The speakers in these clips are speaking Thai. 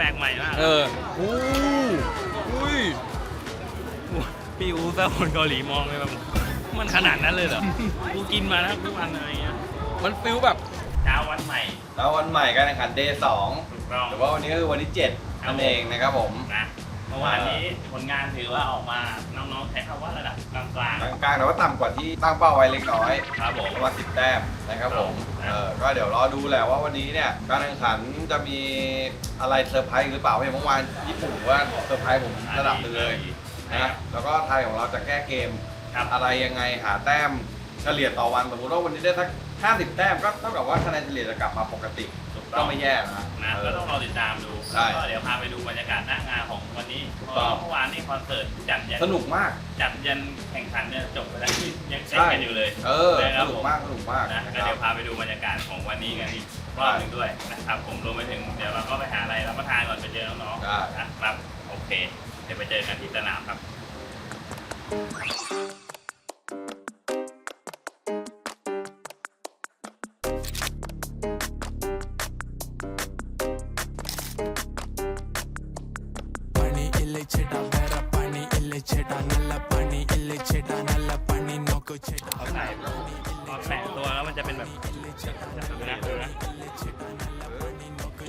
แปลกใหม่มากเอออู้อุ้ยพี่อูถ้าคนเกาหลีมองเลยแบบมันขนาดนั้นเลยเหรอ กูกินมาแล้วทุกวันอะไรเงี้ยมันฟิลแบบเช้าวันใหม่ แล้ววันใหม่การแข่งขันเดย์สองถูกต้องหรือว่าวันนี้ก็คือวันที่7นั่นเองนะครับผม นะเมื่อวานนี้ผลงานถือว่าออกมาน้องๆใช้คำว่าระดับกลางกลางๆแต่ว่าต่ำกว่าที่ตั้งเป้าไว้เล็กน้อยๆครับผม ประมาณ10แต้มนะครับผมครับ เออก็เดี๋ยวรอดูแหละว่าวันนี้เนี่ยการแข่งขันจะมีอะไรเซอร์ไพรส์หรือเปล่าเพราะอย่างเมื่อวานญี่ปุ่นว่าเซอร์ไพรส์ผมระดับหนึ่งเลยนะแล้วก็ไทยของเราจะแก้เกมครับ อะไรยังไงหาแต้ม เฉลี่ยต่อวันสมมติว่าวันนี้ได้สัก50 แต้มก็เท่ากับว่าคะแนนเฉลี่ยจะกลับมาปกติถูกก็ต้อง ไม่แย่นะนะเอก็อ ต้องรอติดตามดูใช่ก็เดี๋ยวพาไปดูบรรยากาศหน้างานของวันนี้ถูเพกต้ราะอง เมื่อวานนี่คอนเสิร์ตจัดยันสนุกมาก จัดยันแข่งขันเนี่ยจบไปแล้วยังเซ็นกันอยู่เลย เออ นะคสรับนุผกมมาก สนุกมากนะก็เดี๋ยวพาไปดูบรรยากาศของวันนี้กันอีกรอบหนึ่งด้วยนะครับผมรวมไปถึงเดี๋ยวเราก็ไปหาอะไรรับประทานก่อนไปเจอน้องได้ ๆนะครับโอเค เดี๋ยวไปเจอกันที่สนามครับ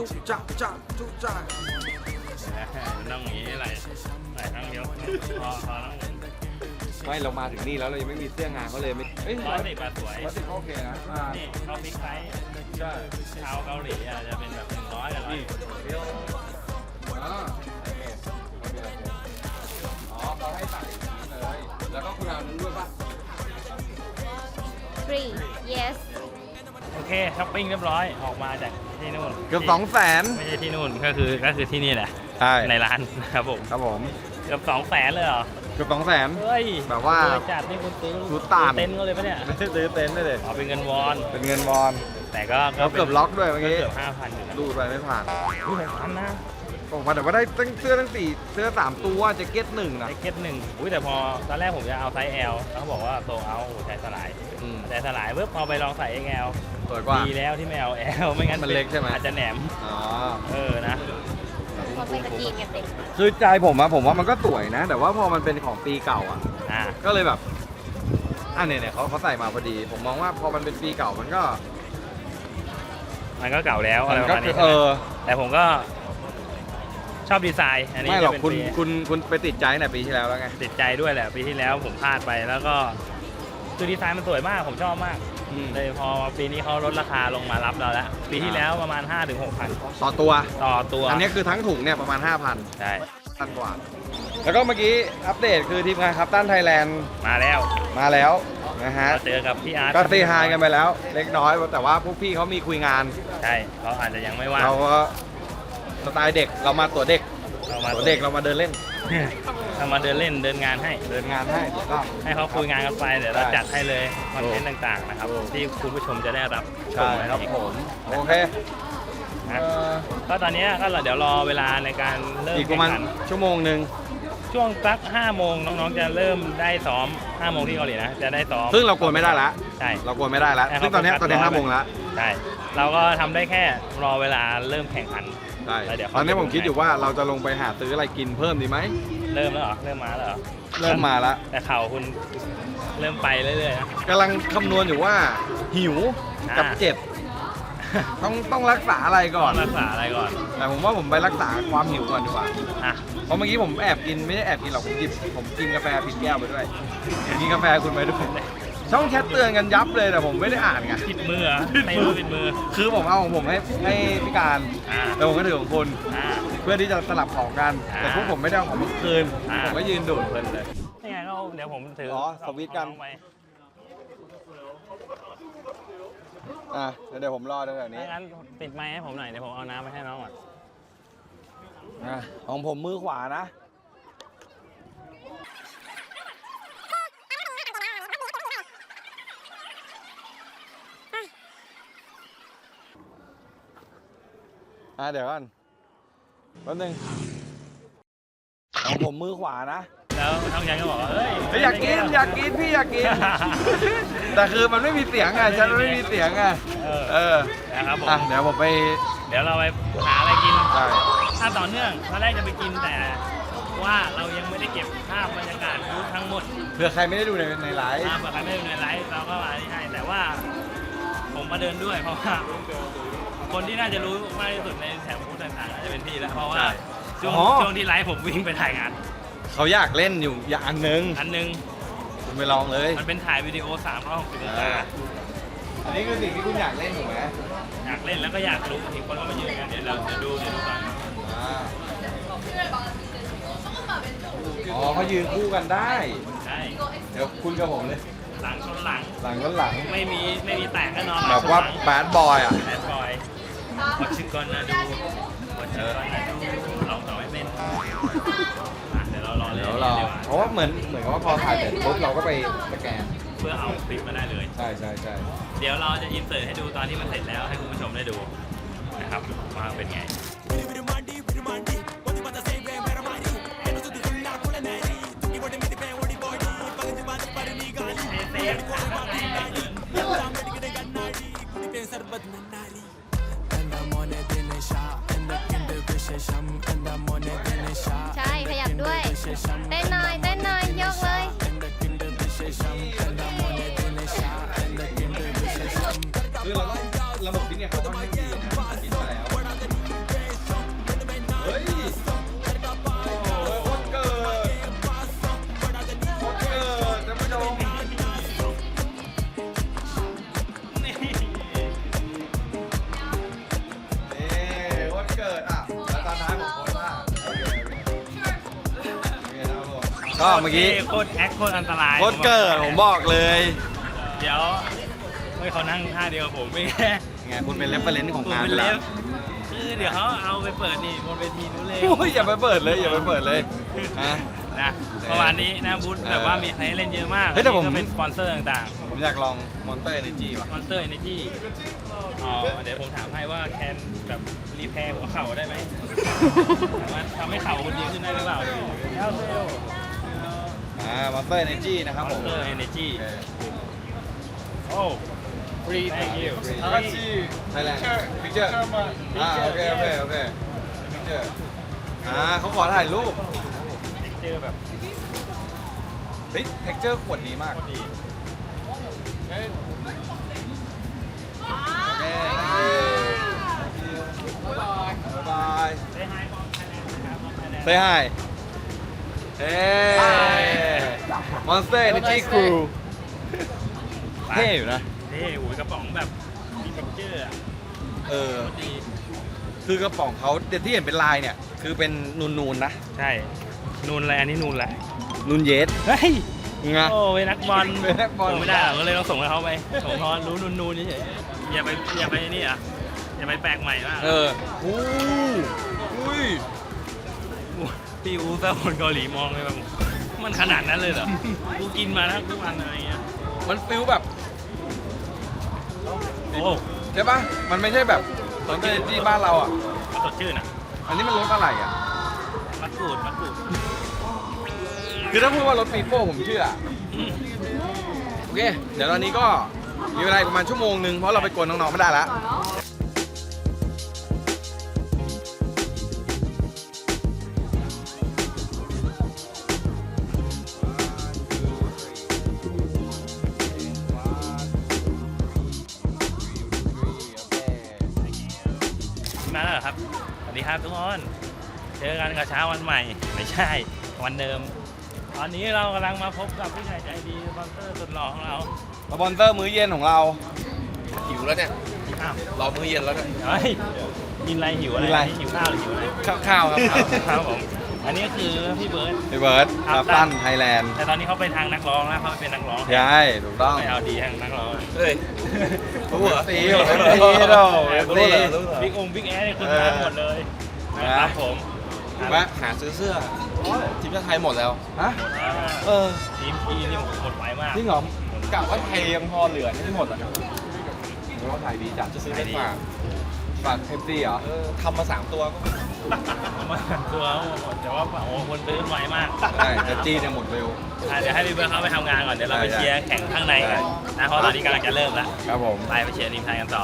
จุกจักจักจุกจักมันต้องอย่างนี้ไหลไหลข้างเดียวพอพอต้องไม่เรามาถึงนี่แล้วเรายังไม่มีเสื้องานเขาเลยไม่เอ้ยร้อยสิบอะสวยร้อยสิบก็โอเคนะอ่านี่เขาพลิกไซส์ใช่ชาวเกาหลีอะจะเป็นแบบหนึ่งร้อยกับร้อยอ่าโอเคโอเคโอเคอ๋อเขาให้ใส่อย่างนี้เลยแล้วก็คุณเอานั้นด้วยป่ะ Three. Yes. โอเคช้อปปิ้งเรียบร้อยออกมาจากที่นู่นเกือบสองแสนไม่ใช่ที่นู่นก็คือก็คือที่นี่แหละใช่ในร้านนะครับผมครับผมเกือบสองแสนเลยเหรอเกือบสองแสนเฮ้ยแบบว่ารยจัดนี่คุณซื้อซื้อต่างเต็นท์ก็เลยปะเนี่ยไม่ใช่ซื้อเต็นท์ได้เลยเอาเป็นเงินวอนเป็นเงินวอน แต่ก็แล้วเกือบล็อกด้วยเมื่อกี้เกือบห้าพันอยู่นะดูไปไม่ผ่านดูหกพันนะ ออกมาแต่ว่าได้ตั้งเสื้อตั้งสี่เสื้อสามตัวแจ็คเก็ตหนึ่งนะไอเก็ตหนึ่งอุ้ยแต่พอตอนแรกผมจะเอาไซส์ L แล้วเขาบอกว่าโซเอาใช้สลายอืมแต่สลายปุ๊บพอไปลองใส่ XL สวยกว่า ดีแล้วที่ไม่เอา L ไม่งั้นมันเล็กใช่ไหม อาจจะแหนม อ๋อ เออนะคนไปตะกี้กันเด็กคือใจผมอะผมว่ามันก็สวยนะ แต่ว่าพอมันเป็นของปีเก่าอะอ่า ก็เลยแบบอะเนี่ยเนี่ยเขาเขาใส่มาพอดี ผมมองว่าพอมันเป็นปีเก่ามันก็มันก็เก่าแล้วอะไรมันประก็มาณนี้เออ แต่ผมก็ ชอบดีไซน์อันนี้ไม่หรอกจะเป็นคุณปีคุณคุณไปติดใจในปีที่แล้วแล้วไงติดใจด้วยแหละปีที่แล้วผมพลาดไปแล้วก็คือดีไซน์มันสวยมากผมชอบมากอืมเลยพอปีนี้เขาลดราคาลงมารับเราแล้วปีที่แล้วประมาณ 5-6ถึงพันต่อตัว ต่อตัวอันนี้คือทั้งถุงเนี่ยประมาณ 5,000ใช่พันกว่า แล้วก็เมื่อกี้อัปเดตคือทีมงานครับต้านไทยแลนด์มาแล้วมาแล้วนะฮะ เราเจอกับพี่อาร์ตก็เซฮายกันไปแล้ว เล็กน้อยแต่ว่าพวกพี่เขามีคุยงาน ใช่เขาอาจจะยังไม่ว่างเราก็ สไตล์เด็กเรามาตัวเด็กเรามาตัวเด็กเรามาเดินเล่น เรามาเดินเล่นเดินงานให้ เดินงานให้ถูกต้อง ให้เขาคุยงานกันไปเดี๋ยวเราได้จัดให้เลยคอนเทนต์ต่างๆนะครับ ที่คุณผู้ชมจะได้รับชใช่มกันครับอีกผมโอเคนะเอ่อก็ตอนนี้ก็เดี๋ยวรอเวลาในการเริ่มอีกประมาณแข่งขันชั่วโมงหนึ่งช่วงสัก5โมงน้องๆจะเริ่มได้ซ้อม5โมงที่เกาหลีนะจะได้ซ้อมซึ่งเรากลัวไม่ได้ละใช่เรากลัวไม่ได้ละใช่ครับซึ่งตอนเนี้ยโฟกัสตอนเนี้ยรอห้าโมงไปละใช่เราก็ทำได้แค่รอเวลาเริ่มแข่งขัน ใช่แล้วเดี๋ยวตอนนี้เขาจะผมคิดอยู่ว่าเราจะลงไปหาซื้ออะไรกินเพิ่มดีไหม เริ่มแล้วเหรอเริ่มมาแล้วเหรอเริ่มมาละแต่เข่าคุณเริ่มไปเรื่อยๆนะ กำลังคำนวณอยู่ว่าหิวกับอ่า เจ็บ ต้องต้องรักษาอะไรก่อนรักษาอะไรก่อนแต่ผมว่าผมไปรักษาความหิวก่อนดีกว่า อะเพราะเมื่อกี้ผมแอบกินไม่ได้แอบกินหรอกผมหยิบผมกินกาแฟผิดแก้วไปด้วยกินกาแฟคุณไปด้วย ช่องแชทเตือนกันยับเลยแต่ผมไม่ได้อ่านไงผิดมือเหรอไม่รู้ผิดมือคือผมเอาของผมให้ให้พี่การอ่าแล้วผมก็ถือของคุณ อ่า เพื่อที่จะสลับของกันอ่าแต่พวกผมไม่ได้เอาของเมื่อคืนอ่า ผมก็ยืนดูดเพลินเลย นี่ไงก็เดี๋ยวผมถืออ๋อสวิตช์กันเอาองไปอะเดี๋ยวผมรอดูแบบนี้ถ้างั้นปิดไมค์ให้ผมหน่อยเดี๋ยวผมเอาน้ำไปให้น้องก่อน อะของผมมือขวานะ อะเดี๋ยวก่อนแป๊บนึงของผมมือขวานะ แล้วน้องยันก็บอกว่าเฮ้ยเฮ้ยอยากกินอยากกินพี่อยากกิน แต่คือมันไม่มีเสียงไงฉันไม่มีเสียงไงเออเออนะครับผมอะเดี๋ยวผมไปเดี๋ยวเราไปหาอะไรกินได้ถ้าต่อเนื่องตอนแรกจะไปกินแต่ว่าเรายังไม่ได้เก็บภาพบรรยากาศบูธทั้งหมด เผื่อใครไม่ได้ดูในในไลฟ์ภาพแบบไม่ได้อยู่ในไลฟ์เราก็มาที่ให้แต่ว่า ผมมาเดินด้วยเพราะว่า คนที่น่าจะรู้มากที่สุดในแถบบูธต่างๆน่าจะเป็นพี่แล้วเพราะว่าช่วงช่วงที่ไลฟ์ผมวิ่งไปถ่ายงานเขาอยากเล่นอยู่อย่างหนึ่งอันหนึงคุณไปลองเลยมันเป็นถ่ายวิดีโอ360องศาอันนี้คือสิ่งที่คุณอยากเล่นถูกไหมอยากเล่นแล้วก็อยากรู้เห็นคนก็มายืนกันเดี๋ยวเราจะดูเดี๋ยวดูก่อนอ่าอ๋อเขายืนคู่กันได้ ใช่เดี๋ยวคุณกับผมเลย หลังชนหลังหลังก็หลัง ไม่มีไม่มีแตกแน่นอนแบบว่าแบดบอยอะ แบดบอ ยวัชิกอนนะดูวัชิกอนนะดูเราต่อไม่เป็นอ่ะเดี๋ยวเรารอเลย เดี๋ยวรอ ดีกว่า เพราะว่าเหมือนเหมือนกับว่าพอถ่ายเสร็จปุ๊บเราก็ไปสแกน เพื่อเอาคลิปมาได้เลย ใช่ใช่ใช่ เดี๋ยวเราจะอินเสิร์ตให้ดูตอนที่มันเสร็จแล้วให้คุณผู้ชมได้ดูนะครับว่าเป็นไง എന്താ ใช่ขยับด้วย เต้นหน่อยเต้นหน่อยยกเลย คือเราต้อระบบที่ ก็เมื่อกี้ โคตรแอคโคตรอันตรายโคตรเกิดผมบอกเลยเดี๋ยวไม่เขานั่งท่าเดียวกับผมไม่แค่ไงคุณเป็นเรฟเฟรนซ์ของผมงานเป็นไปเล็แล้วบคือเดี๋ยวเขาเอาไปเปิดนี่บนเวทีนู้นเลยโอ้ยอย่าไปเปิดเลยอย่าไปเปิดเลยฮะ นะประมาณนี้นะบูธเออแบบว่ามีให้เล่นเยอะมากเฮ้ยแต่ผม ก็เป็นสปอนเซอร์ต่างผมอยากลองมอนเตอร์เอเนจีว่ะๆสปอนเซอร์ในที่อ๋อเดี๋ยวผมถามให้ว่าแคนแบบรีแพร์หัวเข่าได้ไหมสามารถทำให้เข่าคุณดีขึ้นได้หรือเปล่าเอลเซล อ่ามอนเตอร์เอเนจีนะครับมผอนมเตอร์เอเนจีโอเคโอ้ฟรี thank you ไทยแลนด์พิกเจอร์อ่าโอเคโอเคโอเคพิกเจอร์อ่าเขาขอถ่ายรูปเจอแบบเฮ้ยเท็กเจอร์ขวดดีมาก ดี โอเคบ๊ายบายได้ไฮบอลไทยแลนด์นะค รับบอลไทยแลนด์ Say hi เฮ้มอนสเตอร์เอเนจีครูเท่อยู่นะ เท่โอ้ยกระป๋องแบบมีเท็กเจอร์อะเออโคตรดีคือกระป๋องเขาเดี๋ยวที่เห็นเป็นลายเนี่ย คือเป็นนูนๆนะ ใช่ นูนอะไรอันนี้นูนแหละนูนเยสเฮ้ยไงโอ้เป็นนักบอลเป็นนักบอลส่งไม่ได้หรอกก็เลยต้องส่งให้เขาไปส่งพอรู้นูนนูนๆเฉยๆอย่าไปอย่าไปนี่อะอย่าไปแปลกใหม่มากเอออู้อุ้ย พี่อูแซวคนเกาหลีมองเลยแบบมันขนาดนั้นเลยเหรอ กูกินมาทั้งทุกวันอะไรเงี้ย มันฟิลแบบโอ้ใช่ปะมันไม่ใช่แบบตอนที่ที่บ้านเราอะ มันสดชื่นอะ อันนี้มันรสอะไรอะ มัดกรูดมัดกรูดคือถ้าพูดว่ารสปีโป้ผมเชื่ออืมโอเค เดี๋ยวตอนนี้ก็มีเวลาอีกประมาณชั่วโมงหนึ่งเพราะเราไปกวนน้องๆไม่ได้แล้ว มาแล้วเหรอครับ สวัสดีครับทุกคน เจอกันกับเช้าวันใหม่ ไม่ใช่ วันเดิม ตอนนี้เรากำลังมาพบกับผู้ใหญ่ใจดีสปอนเซอร์สุดหล่อของเราสปอนเซอร์มื้อเย็นของเราหิวแล้วเนี่ยอ้าวรอมื้อเย็นแล้วเนี่ยเฮ้ยกินอะไรหิวอะไร กินอะไร หิวข้าวหรือหิวอะไรข้าวๆครับ ครับผม อันนี้คือพี่เบิร์ด พี่เบิร์ดครัคาบตันไทยแลนด์แต่ตอนนี้เขาไปทางนักร้องแล้วเขาไปเป็นนักร้องใช่ถูกต้องไม่เอาดีทางนักร้อง เฮ้ยรู้เหรอตีเหรอตีเหรอรู้ตีเหรอรู้เหรอบิ๊กองบิ๊กแอร์เนี่ยคุณมาหมดเลยนะครับผมแวะหาซื้อเสื้อทีมชาติไทยหมดแล้ว ฮะ อ่าเออทีมพี่นี่หมดไวมากจริงเหรอกะว่าไทยยังพอเหลือไม่หมดอะเราถ่ายดีจัดจะซื้อไปฝาก ฝากเอฟซีเหรอ เออทำมาสามตัวก็มาตัวหมดแต่ว่าโอ้โหคนซื้อไวมากใช่แต่จีนเนี่ยหมดเร็ว อะเดี๋ยวให้พี่เบิร์ดเขาไปทำงานก่อนเดี๋ยวเราไปได้เชียร์แข่งข้างในกันได้นะเพราะตอนนี้กำลังจะเริ่มแล้วครับผม ไปไปเชียร์ทีมไทยกันต่อ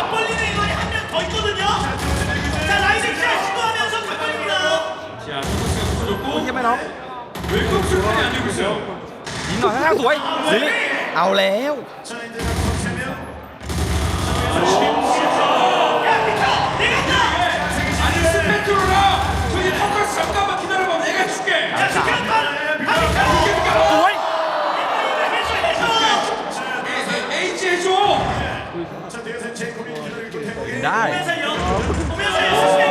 เมื่อกี้ไม่น็อกยิงหน่อยข้างๆสวยนี่เอาแล้วสวย ได้ 보면서 연습, 보면서 연습해.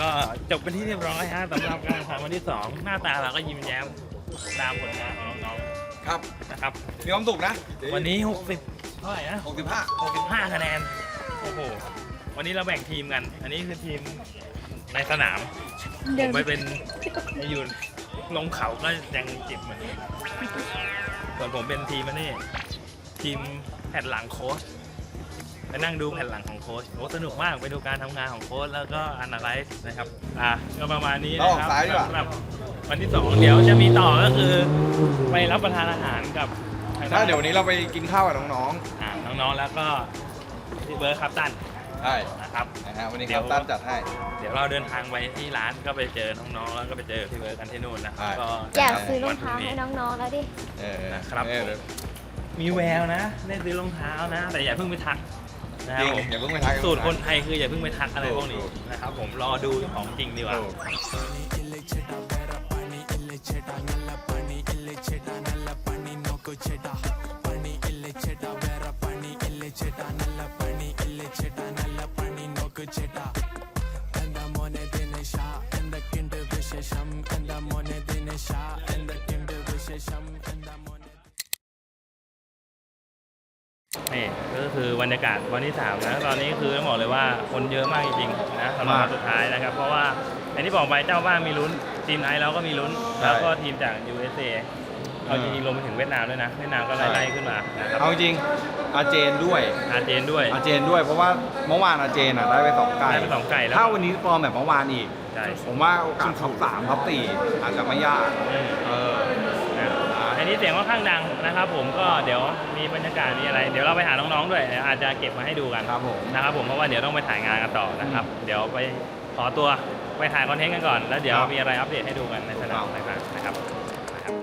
ก็จบเป็นที่เรียบร้อยฮะสำหรับการแข่งขันวันที่สองหน้าตาเราก็ยิ้มแย้มตามผลงานของน้องครับๆนะครับ มีความสุขนะวันนี้ 60 เท่าไหร่นะ65 65 คะแนน โอ้โห วันนี้เราแบ่งทีมกัน อันนี้คือทีมในสนาม ผมไปเป็นไปอยู่ลงเขาก็ยังเจ็บเหมือนกันส่วนผมเป็นทีมอันนี้ทีมแผ่นหลังโค้ช ไปนั่งดูแผ่นหลังของโค้ชโอ้สนุกมากไปดูการทำงานของโค้ชแล้วก็อนาลิซ์นะครับอะก็ประมาณนี้นะครัเราออกซ้ายดีกว่า สำหรับวันที่สองเดี๋ยวจะมีต่อก็คือไปรับประทานอาหารกับทางใช่เดี๋ยววันนี้เราไปกินข้าวกับน้องอ่าน้องๆแล้วก็พี่เบิร์ดครับตันๆใช่นะครับ นะฮะวันนี้เดี๋คยรัวบตั้นจัดให้ เดี๋ยวเราเดินทางไปที่ร้านก็ไปเจอน้องๆแล้วก็ไปเจอพี่เบิร์ดกันที่นู่นนะใช่ ก็อยากซื้อรองเท้าให้น้องๆแล้วดิ เออนะครับ เออเดี๋ยวมีแววนะได้ซื้อรองเท้านะ แต่อย่าเพิ่งไปทัก นะครับอย่าเพิ่งไปทักสูตรคนไทยคืออย่าเพิ่งไปทักอะไรพวกนี้นะครับผมรอดูของจริงดีกว่า చెట నల్ల పని ఇల్లు చెట నల్ల పని నొక్కు చెట นี่ก็คือบรรยากาศวันที่สามนะตอนนี้คือต้องบอกเลยว่าคนเยอะมากจริงๆนะสำหรับวันสุดท้ายนะครับ เพราะว่าอย่างที่บอกไปเจ้าบ้านมีลุ้นทีมไทยเราก็มีลุ้นใช่แล้วก็ทีมจาก USA เอาจริงๆรวมไปถึงเวียดนามด้วยนะเวียดนามก็ไล่ๆขึ้นมานะครับเอาจริงอาเจนด้วยอาร์เจนด้วยอาเจนด้วยเพราะว่าเมื่อวานอาเจนอะได้ไปสองไก่ได้ไปสองไก่แล้วถ้าวันนี้ฟอร์มแบบเมื่อวานอีกใช่ผมว่าโอกาสท็อปสามท็อปสี่อาจจะไม่ยากอืมเออนะอั นนี้เสียงค่อนข้างดังนะครับ ผมก็เดี๋ยวมีบรรยากาศมีอะไร เดี๋ยวเราไปหาน้องๆด้วยเดี๋ยวอาจจะเก็บมาให้ดูกันครับผมนะครับผมเพราะว่าเดี๋ยวต้องไปถ่ายงานกันต่อนะครับ เดี๋ยวไปขอตัวไปถ่ายคอนเทนต์กันก่อน แล้วเดี๋ยวครับมีอะไรอัปเดตให้ดูกันในสนามครับต่างๆนะครับนะครับ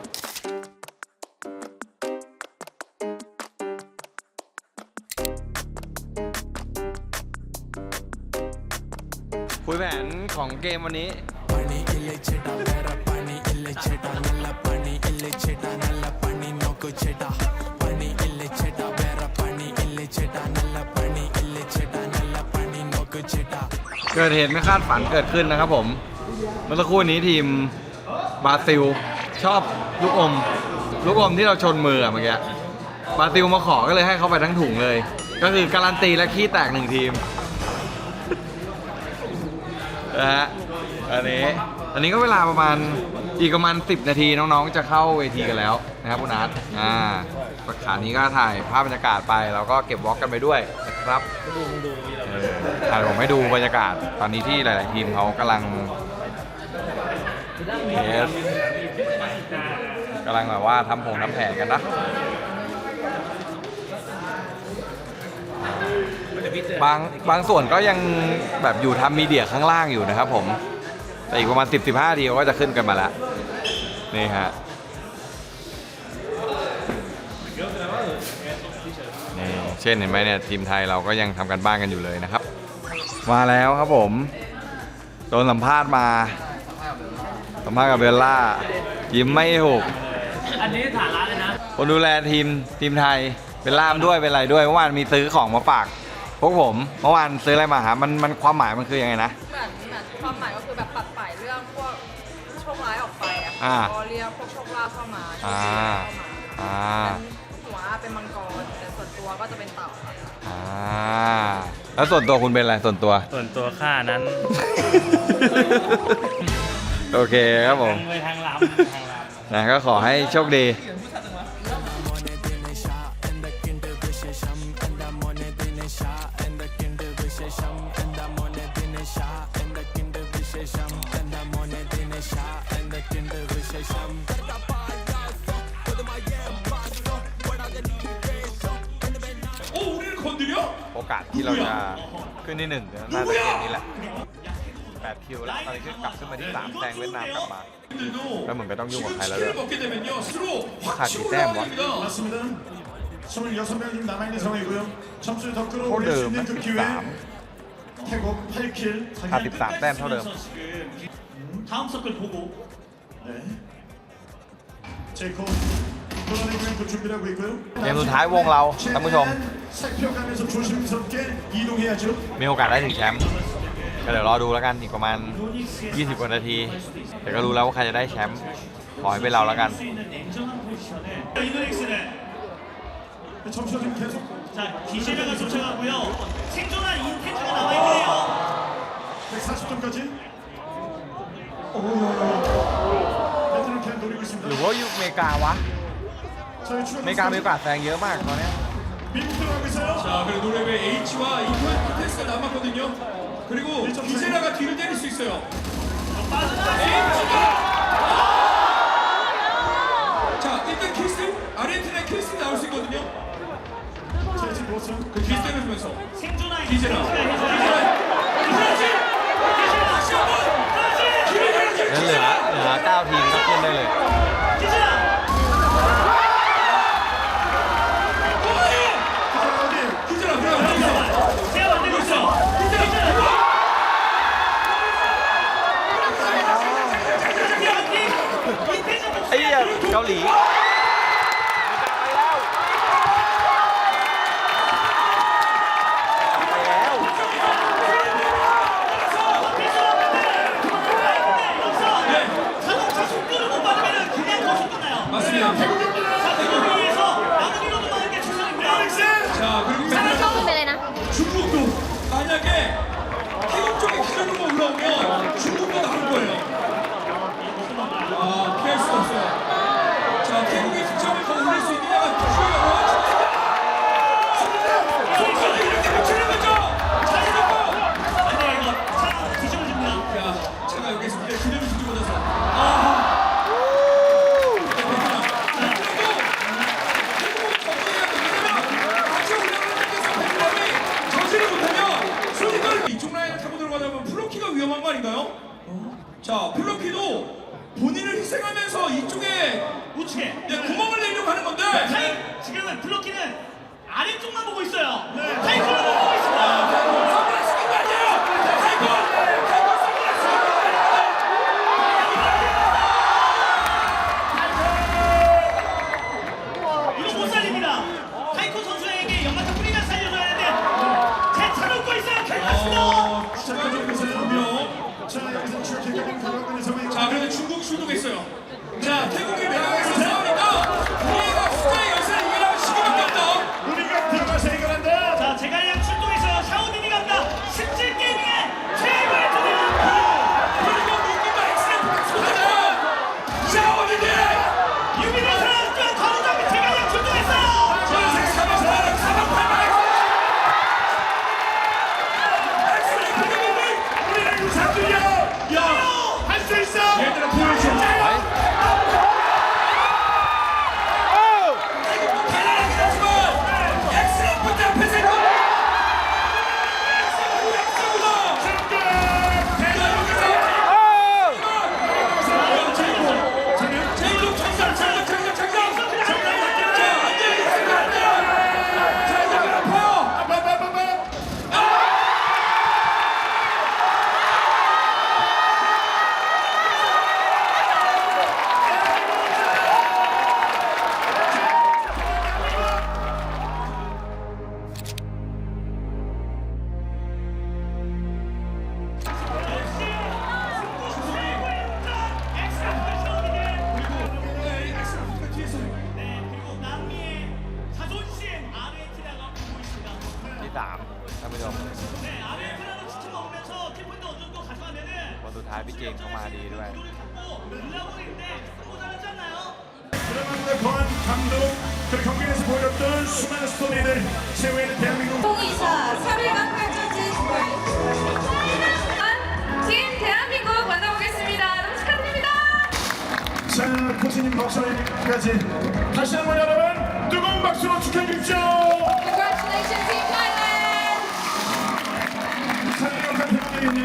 คุยแผนของเกมวันนี้ இல்லை செட்டா வேற பணி இல்லை செட்டா நல்ல பணி இல்லை செட்டா நல்ல பணி நோக்கு செட்டா பணி இல்லை செட்டா வேற பணி இல்லை செட்டா நல்ல பணி இல்லை செட்டா நல்ல பணி நோக்கு செட்டா เกิดเหตุไม่คาดฝันเกิดขึ้นนะครับผมเมื่อสักครู่นี้ทีมบราซิลชอบลูกอม ลูกอมที่เราชนมืออะเมื่อกี้บราซิลมาขอก็เลยให้เขาไปทั้งถุงเลย ก็คือการันตีและขี้แตกหนึ่งทีมนะฮะอันนี้ ตอนนี้ก็เวลาประมาณอีกประมาณ 10 นาทีน้องๆ จะเข้าเวทีกันแล้วนะครับคุณอาร์ตอ่าขานี้ก็ถ่ายภาพบรรยากาศไปแล้วก็เก็บวอล์กกันไปด้วยนะครับดูดูถ่ายผมให้ดูบรรยากาศ ตอนนี้ที่หลาย ๆ ทีมเขากำลังเทสกำลังแบบว่าทำผงทำแผนกันนะบางบางส่วนก็ยังแบบอยู่ทำมีเดียข้างล่างอยู่นะครับผม แต่อีกประมาณ 10-15นาทีเขาก็จะขึ้นกันมาแล้วนี่ฮะนี่เช่นเห็นไหมเนี่ยทีมไทยเราก็ยังทำกันบ้านกันอยู่เลยนะครับ มาแล้วครับผมโดนสัมภาษณ์มา สัมภาษณ์กับเบลล่ายิ้มไม่หุบอันนี้ฐานะเลยนะคนดูแลทีมทีมไทยเป็นล่ามด้วยเป็นอะไรด้วยเมื่อวานมีซื้อของมาฝาก พวกผมเมื่อวานซื้ออะไรมาหามันมันความหมายมันคือยังไงนะเหมือนเหมือนความหมายก็คือ ออกไปอะอ่าก็เรียกพวกโชคลาภเข้ามาโชคอ่าดีเข้ามาอ่า หัวเป็นมังกรแต่ส่วนตัวก็จะเป็นเต่าค่ะอ่าแล้วส่วนตัวคุณเป็นอะไรส่วนตัว ส่วนตัวข้านั้น โอเคครับผม ทางไปทางลำทางลำ นะก็ขอให้โชคดี แล้วเหมือนก็ต้องยุ่งกับใครแล้วด้วย 치킨을 먹게 되면요 스스로 확 같이 치고 땜, 올라가게 뭐? 됩니다. 맞습니다. 26명 지금 남아있는 상황이고요. 점수를 더 โคตร 끌어올릴 เดิ 수 มนะ 있는 그 기회. 13 태국 8킬. ขาด13 แต้มเท่าเดิม 다음 서클 보고. 네. 제이콥 끌어내는 그 준비를 하고 있고요. เกมสุดท้ายวงเราท่านผู้ชม 살펴가면서 조심스럽게 이동해야죠. มีโอกาสได้ถึงแชมป์ ก็เดี๋ยวรอดูแล้วกันอีกประมาณ 20 กว่านาที แต่ก็รู้แล้วว่าใครจะได้แชมป์ขอให้เป็นเราแล้วกัน 이노닉스는 점수가 지금 계속 자, 기세라가 쫓아가고요. 생존한 인텐즈가 남아있네요. 140점까지. 오오오. 배트를 계속 노리고 หรือ 있습니다. ว่าอยู่อเมริกาวะ 저희 추가 อเมริกามีโอกาสแซงเยอะมากตอนเนี้ย 밀고 들어가고 있어요. 자 그리고 노래의 H와 이코테스가 남았거든요. 그리고 기세라가 뒤를 때릴 수 있어요. H가 자 일단 킬스 아르헨티나의 킬스 나올 수 있거든요. 자, 지금 보스. 그 킬스 때려주면서 생존한 기세라 인텐즈가 기세라 해줘야 브라질 기세라 다시 한번 기세라 งั้นเหลือเหลือ9ทีมก็ขึ้นได้เลย 우측에. 네, 구멍을 내려고 하는 건데 타이, 지금은 블로키는 아래쪽만 보고 있어요. 타이크만 보고 있어. 얘들아 수많은 스토리를 최후에는 대한민국 통이사 3일간 펼쳐진 팀 대한민국 만나보겠습니다. 너무 축하드립니다. 자 코치님 박수까지 다시 한번 여러분 뜨거운 박수로 축하해 주십시오 Congratulations, Team Thailand. 강력한 대한민국님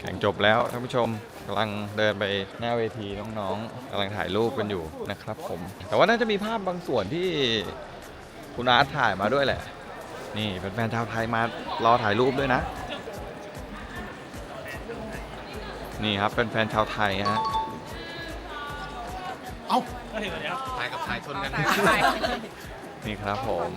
แข่งจบแล้วท่านผู้ชมกำลังเดินไปหน้าเวทีน้องๆกำลังถ่ายรูปกันอยู่นะครับผม แต่ว่าน่าจะมีภาพบางส่วนที่ คุณอาร์ตถ่ายมาด้วยแหละ นี่เป็นแฟนชาวไทยมารอถ่ายรูปด้วยนะ นี่ครับเป็นแฟนชาวไทยฮะก็ถึงแล้วถ่ายกับถ่ายชนกันนี่ครับผม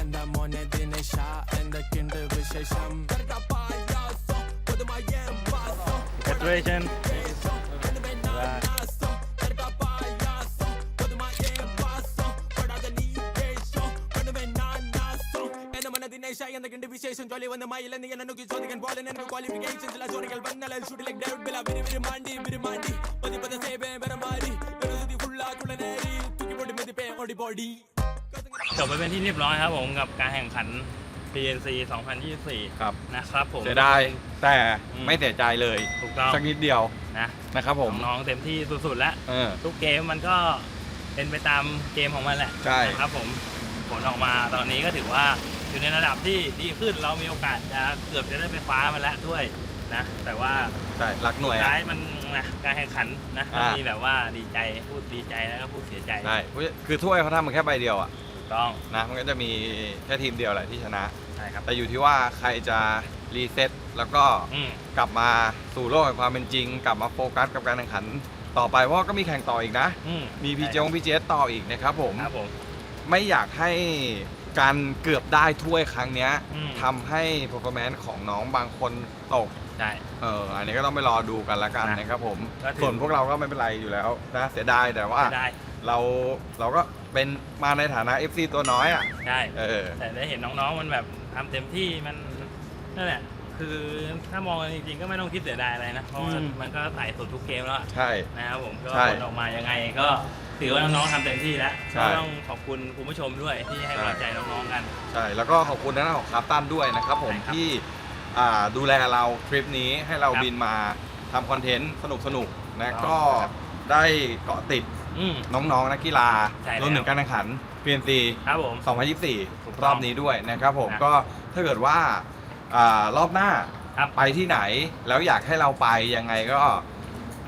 And I'm on it Congratulations എന്റെ മനദിനേശ എന്നതിന്റെ വിശേഷം ജോലി വന്ന മയില നീ എന്നെ നോക്കി ചോദിക്കാൻ പോലെ എനിക്ക് ക്വാളിഫിക്കേഷൻ ചില ജോലികൾ വന്നാൽ ഷൂട്ട് ലൈക്ക് ഡേവിഡ് ബില വിരി വിരി മാണ്ടി വിരി മാണ്ടി പതി പതി സേവേ വരമാരി എഴുതി ഫുള്ളാക്കുള്ള നേരി തുക്കി പൊടി മെതിപ്പേ ഓടി ബോഡി จบไปเป็นที่เรียบร้อยครับผมกับการแข่งขัน PNC 2024 ครับนะครับผม เสียดายแต่อืม ไม่เสียใจเลย ถูกต้องสักนิดเดียวนะนะครับผม น้องๆเต็มที่สุดๆแล้ว เออ ทุกเกมมันก็เป็นไปตามเกมของมันแหละใช่ นะครับผมผลออกมาตอนนี้ก็ถือว่าอยู่ในระดับที่ดีขึ้นเรามีโอกาสจะเกือบจะได้ไปคว้ามาแล้วด้วยนะ แต่ว่าใช่ รักหน่วยสุดอะท้ายมันนะการแข่งขันนะอ่ามีมีแบบว่าดีใจพูดดีใจแล้วก็พูดเสียใจ ใช่คือถ้วยเขาทำมันแค่ใบเดียวอะถูก ต้องนะมันก็จะมีแค่ทีมเดียวแหละที่ชนะ ใช่ครับแต่อยู่ที่ว่าใครจะรีเซ็ตแล้วก็อืมกลับมาสู่โลกแห่งความเป็นจริง กลับมาโฟกัสกับการแข่งขัน ต่อไปเพราะว่าก็มีแข่งต่ออีกนะ อืมมีพีเจงพีเจต่ออีกนะครับผม ครับผม ไม่อยากให้การเกือบได้ถ้วยครั้งเนี้ยอืม ทำให้ performance ของน้องบางคนตกใช่เอออันนี้ก็ต้องไปรอดูกันละกันนะนะครับผม ก็ถือ ส่วนพวกเราก็ไม่เป็นไรอยู่แล้วนะเสียดายแต่ว่า ได้ เราเราก็ เป็นมาในฐานะ FC ตัวน้อยอะ ใช่เออ แต่ได้เห็นน้องๆมันแบบทำเต็มที่มันนั่นแหละคือถ้ามองกันจริงๆก็ไม่ต้องคิดเสียดายอะไรนะเพราะว่าอืม มันก็ถ่ายสุดทุกเกมแล้วอะ ใช่ นะครับผมก็ใช่ผลออกมายังไงก็ถือว่าน้องๆทำเต็มที่แล้วใช่ ก็ต้องขอบคุณคุณผู้ชมด้วยที่ให้กำลังใจน้องๆกัน ใช่ แล้วก็ขอบคุณนะของคาร์ตันด้วยนะครับผมใช่ครับที่อ่าดูแลเราทริปนี้ให้เราครับบินมาทำคอนเทนต์สนุกๆนะครับก็ ได้เกาะติดอืม น้องๆนักกีฬาใช่แล้ว รวมถึงการแข่งขัน PNC ครับผม ถูก2024ต้องรอบนี้ด้วยนะครับผมนะก็ถ้าเกิดว่าอ่ารอบหน้าครับ ไปที่ไหน แล้วอยากให้เราไปยังไงก็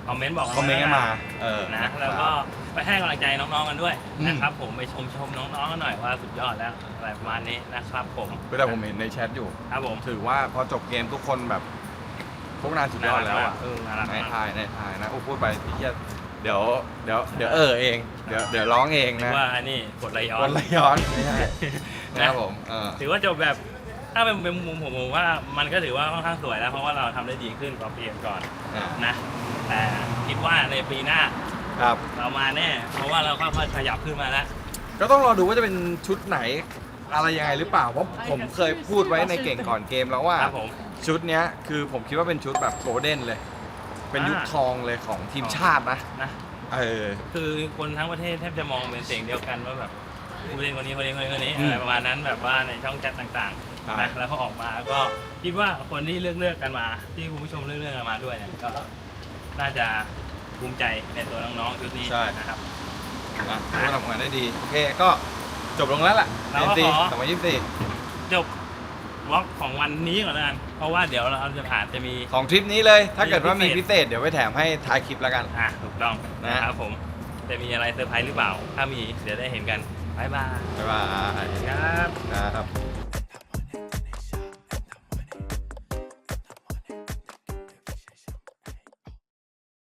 คอมเมนต์บอกคอมเมนต์กันมาเออนะนะครับแล้วก็ไปให้กำลังใจน้องๆกันด้วยอืม นะครับผมไปชมชมน้องๆกันหน่อยว่าสุดยอดแล้วอะไรประมาณนี้นะครับผมก็แต่ผมเห็นในแชทอยู่ ครับผมถือว่าพอจบเกมทุกคนแบบ พวกนายสุดยอดแล้วอะ เออน่ารักในมากทายในทายนะโอ้พูดไปพี่เหี้ย เดี๋ยวเดี๋ยวเดี๋ยวเออเองเดี๋ยวเดี๋ยวร้องเองถืนะอว่าอันนี้กดไหลย้อนวันละย้อนไม่ใช่นะครับผมเออถือว่าจบแบบถ้าเป็นเป็นมุมผมผมว่ามันก็ถือว่าค่อนข้างสวยแล้วเพราะว่าเราทำได้ดีขึ้นกว่าปีก่อนอ่านะแต่คิดว่าในปีหน้าครับเรามาแน่เพราะว่าเราค่อยๆขยับขึ้นมาแล้วก็ต้องรอดูว่าจะเป็นชุดไหนอะไรยังไงหรือเปล่าเพราะผมเคยพูดไว้ในเก่งก่อนเกมแล้วว่าครับผมชุดเนี้ยคือผมคิดว่าเป็นชุดแบบโกลเด้นเลย เป็นยุคอ่าทองเลยของทีมชาตินะนะ เออ คือคนทั้งประเทศแทบจะมองเป็นเสียงเดียวกันว่าแบบผู้เล่นคนนี้คนนี้คนนี้คนนี้อืมอะไรประมาณนั้นแบบว่าในช่องแชทต่างใช่ๆนะแล้วพอออกมาก็คิดว่าคนที่เลือกเลือกๆกันมา ที่คุณผู้ชมเลือกเลือกๆกันมาด้วยเนี่ยก็น่าจะภูมิใจในตัวน้องๆชุดนี้นะครับนะถือว่าทำงานได้ดี โอเคก็จบลงแล้วล่ะเราก็ซีขอสองพันยี่สิบสี่จบ วอล์กของวันนี้ก่อนแล้วกัน เพราะว่าเดี๋ยวเราจะผ่านจะมี ของทริปนี้เลย ถ้าเกิดว่ามีมีพิพิเศษเศษเดี๋ยวไปแถมให้ท้ายคลิปแล้วกัน อะถูกต้องนะนะครับผม จะมีอะไรเซอร์ไพรส์หรือเปล่า ถ้ามีเดี๋ยวได้เห็นกัน บ๊ายบายบ๊ายบายครับ ครับ